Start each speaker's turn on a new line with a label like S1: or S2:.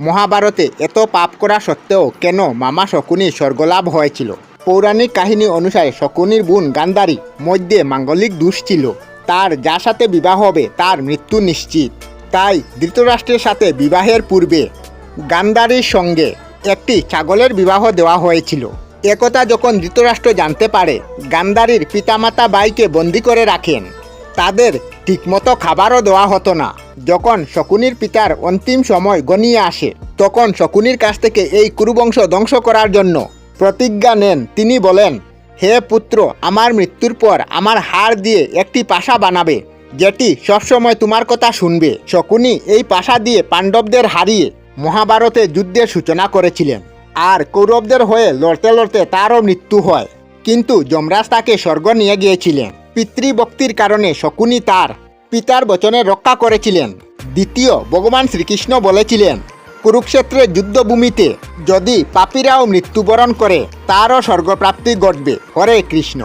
S1: মহাভারতে এত পাপ করা সত্ত্বেও কেন মামা শকুনি স্বর্গলাভ হয়েছিল? পৌরাণিক কাহিনী অনুসারে শকুনির বোন গান্ধারী মধ্যে মাঙ্গলিক দোষ ছিল। তার যার সাথে বিবাহ হবে তার মৃত্যু নিশ্চিত। তাই ধৃতরাষ্ট্রের সাথে বিবাহের পূর্বে গান্ধারীর সঙ্গে একটি ছাগলের বিবাহ দেওয়া হয়েছিল। একথা যখন ধৃতরাষ্ট্র জানতে পারে, গান্ধারীর পিতামাতা বাইকে বন্দি করে রাখেন। তাদের ঠিকমতো খাবারও দেওয়া হতো না। যখন শকুনির পিতার অন্তিম সময় গনিয়ে আসে, তখন শকুনির কাছ থেকে এই কুরুবংশ ধ্বংস করার জন্য প্রতিজ্ঞা নেন। তিনি বলেন, হে পুত্র, আমার মৃত্যুর পর আমার হাড় দিয়ে একটি পাশা বানাবে, যেটি সবসময় তোমার কথা শুনবে। শকুনি এই পাশা দিয়ে পাণ্ডবদের হারিয়ে মহাভারতে যুদ্ধের সূচনা করেছিলেন। আর কৌরবদের হয়ে লড়তে লড়তে তারও মৃত্যু হয়। কিন্তু যমরাজ তাকে স্বর্গ নিয়ে গিয়েছিলেন। পিতৃভক্তির কারণে শকুনি তার পিতার বচনে রক্ষা করেছিলেন। দ্বিতীয়, ভগবান শ্রীকৃষ্ণ বলেছিলেন, কুরুক্ষেত্রের যুদ্ধভূমিতে যদি পাপীরাও মৃত্যুবরণ করে, তারও স্বর্গপ্রাপ্তি ঘটবে, হরে কৃষ্ণ।